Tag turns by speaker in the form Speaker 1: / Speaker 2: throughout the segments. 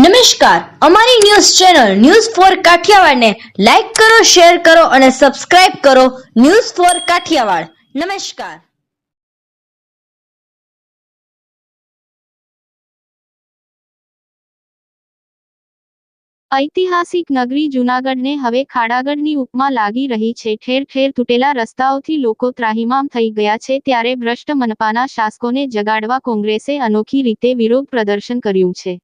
Speaker 1: નમસ્કાર. અમારી news channel news for કાઠિયાવાડને લાઈક કરો, શેર કરો અને સબસ્ક્રાઇબ કરો ન્યૂઝ ફોર કાઠિયાવાડ. નમસ્કાર.
Speaker 2: ઐતિહાસિક નગરી જૂનાગઢને હવે ખાડાગઢની ઉપમા લાગી રહી છે. ઠેર ઠેર તૂટેલા રસ્તાઓથી લોકો ત્રાહિમામ થઈ ગયા છે. ત્યારે ભ્રષ્ટ મનપાના શાસકોને જગાડવા કોંગ્રેસે અનોખી રીતે વિરોધ પ્રદર્શન કર્યું છે.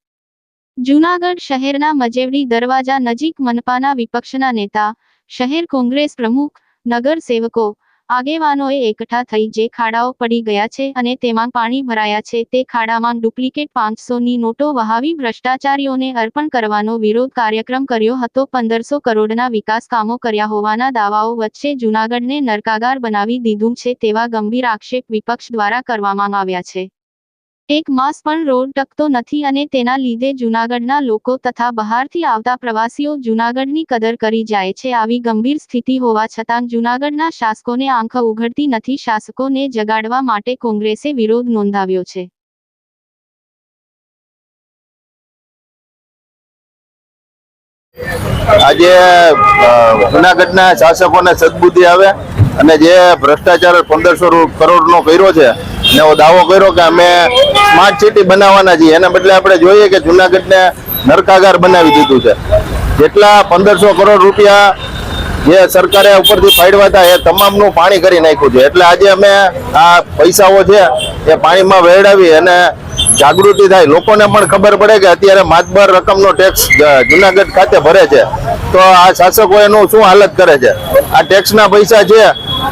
Speaker 2: જૂનાગઢ શહેરના મજેવડી દરવાજા નજીક મનપાના વિપક્ષના નેતા, શહેર કોંગ્રેસ પ્રમુખ, નગર સેવકો, આગેવાનોએ એકઠા થઈ જે ખાડાઓ પડી ગયા છે અને તેમાં પાણી ભરાયા છે તે ખાડામાં ડુપ્લિકેટ પાંચસોની નોટો વહાવી ભ્રષ્ટાચારીઓને અર્પણ કરવાનો વિરોધ કાર્યક્રમ કર્યો હતો. પંદરસો કરોડના વિકાસ કામો કર્યા હોવાના દાવાઓ વચ્ચે જૂનાગઢને નરકાગાર બનાવી દીધું છે તેવા ગંભીર આક્ષેપ વિપક્ષ દ્વારા કરવામાં આવ્યા છે. એક માસ પણ રોડ ટકતો નથી અને તેના લીધે જૂનાગઢના લોકો તથા બહારથી આવતા પ્રવાસીઓ જૂનાગઢની કદર કરી જાય છે આવી ગંભીર સ્થિતિ હોવા છતાં જૂનાગઢના શાસકોને આંખ ઉઘડતી નથી. શાસકોને જગાડવા માટે કોંગ્રેસે વિરોધ નોંધાવ્યો છે.
Speaker 3: આજે જૂનાગઢના શાસકોને સદબુદ્ધિ આવે અને જે ભ્રષ્ટાચાર પંદરસો કરોડનો કર્યો છે ને એવો દાવો કર્યો કે અમે સ્માર્ટ સિટી બનાવવાના છીએ. એના બદલે આપણે જોઈએ કે જુનાગઢને નરકાગાર બનાવી દીધું છે. જેટલા પંદરસો કરોડ રૂપિયા જે સરકારે ઉપરથી ફાડવા હતા, એ તમામનું પાણી કરી નાખ્યું છે. એટલે આજે અમે આ પૈસાઓ છે, એ પાણીમાં વેડાવી અને જાગૃતિ થાય. લોકોને પણ ખબર પડે કે અત્યારે માતબર રકમનો ટેક્સ જુનાગઢ ખાતે ભરે છે. તો આ શાસકો એનું શું હાલત કરે છે? આ ટેક્સના પૈસા છે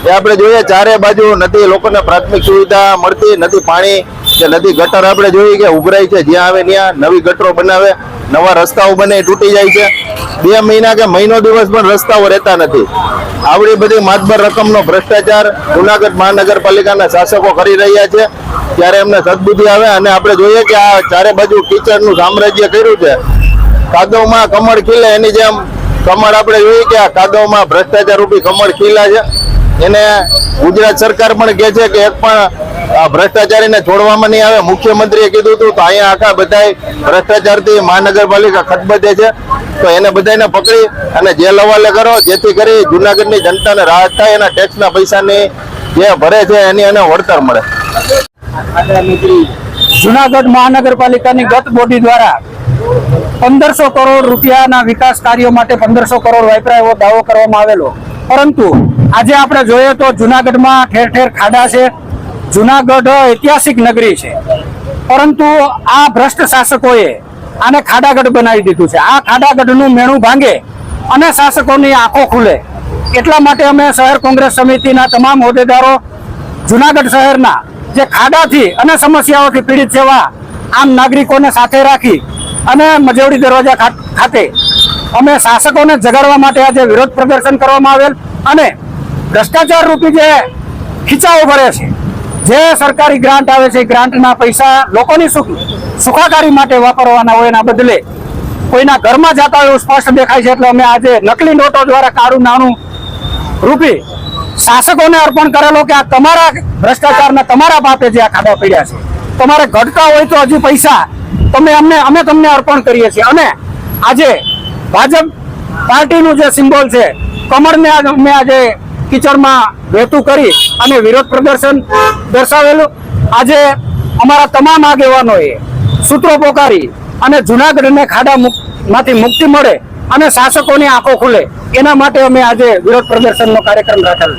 Speaker 3: એ આપણે જોઈએ ચારે બાજુ નથી લોકોને પ્રાથમિક સુવિધા મળતી નથી પાણી કે નથી ગટર આપણે જોઈએ કે ઉભરાય છે. જ્યાં આવે ત્યાં નવી ગટરો બનાવે, નવા રસ્તાઓ બને, તૂટી જાય છે. બે મહિના કે મહિનો દિવસ પણ રસ્તાઓ રહેતા નથી. આવડી બધી માતબર રકમનો ભ્રષ્ટાચાર જુનાગઢ મહાનગરપાલિકાના શાસકો કરી રહ્યા છે. ત્યારે એમને સદબુદ્ધિ આવે અને આપણે જોઈએ કે આ ચારે બાજુ કિચડનું સામ્રાજ્ય કર્યું છે. કાદવમાં કમળ ખીલે એની જેમ. કમળ આપણે જોઈએ કે આ કાદવમાં ભ્રષ્ટાચાર રૂપી કમળ ખીલા છે. એને ગુજરાત સરકાર પણ કહે છે કે એક પણ ભ્રષ્ટાચારીને છોડવામાં નહીં આવે. મુખ્યમંત્રીએ કીધું હતું તો અહીંયા આખા બધા ભ્રષ્ટાચારથી મહાનગરપાલિકા ખતબદે છે. તો એને બધાને પકડી અને જેલ હવાલે કરો, જેથી કરી જુનાગઢની જનતાને રાહત થાય એના ટેક્સના પૈસાની જે ભરે છે એની એને વળતર મળે.
Speaker 4: જુનાગઢ મહાનગરપાલિકાની ગત બોડી દ્વારા પંદરસો કરોડ રૂપિયાના વિકાસ કાર્યો માટે પંદરસો કરોડ વાપરાય એવો દાવો કરવામાં આવેલો. પરંતુ આજે આપણે જોઈએ તો જુનાગઢમાં ઠેર ઠેર ખાડા છે. જુનાગઢ ઐતિહાસિક નગરી છે. પરંતુ આ ભ્રષ્ટ શાસકોએ આને ખાડાગઢ બનાવી દીધું છે. આ ખાડાગઢનું મેણું ભાંગે અને શાસકોની આંખો ખુલે. એટલા માટે અમે શહેર કોંગ્રેસ સમિતિના તમામ હોદ્દેદારો જુનાગઢ શહેરના જે ખાડાથી અને સમસ્યાઓથી પીડિત છે આમ નાગરિકોને સાથે રાખી અને મજેવડી દરવાજા ખાતે અમે શાસકોને જગાડવા માટે આજે વિરોધ પ્રદર્શન કરવામાં આવેલ અને ભ્રષ્ટાચાર રૂપી જે ખીચાઓ ભરે છે, જે સરકારી ગ્રાન્ટ આવે છે ગ્રાન્ટના પૈસા લોકોની સુખ સુખાકારી માટે વાપરવાના હોય એના બદલે કોઈના ઘરમાં જતા હોય એવું સ્પષ્ટ દેખાય છે, એટલે અમે આજે નકલી નોટો દ્વારા કાળું નાણું રૂપી શાસકોને અર્પણ કરેલો કે આ તમારા ભ્રષ્ટાચારના તમારા પાપે જે આ ખાડા પડ્યા છે. તમારે ઘટતા હોય તો હજી પૈસા તમે અમને, અમે તમને અર્પણ કરીએ છીએ. અને આજે ભાજપ પાર્ટીનું જે સિમ્બોલ છે, કમળને અમે આજે કિચડમાં વહેતું કરી અને વિરોધ પ્રદર્શન દર્શાવેલું. આજે અમારા તમામ આગેવાનોએ સૂત્રો પોકારી અને જૂનાગઢને ખાડા માંથી મુક્તિ મળે અને શાસકોની આંખો ખુલે. એના માટે અમે આજે વિરોધ પ્રદર્શનનો કાર્યક્રમ રાખેલો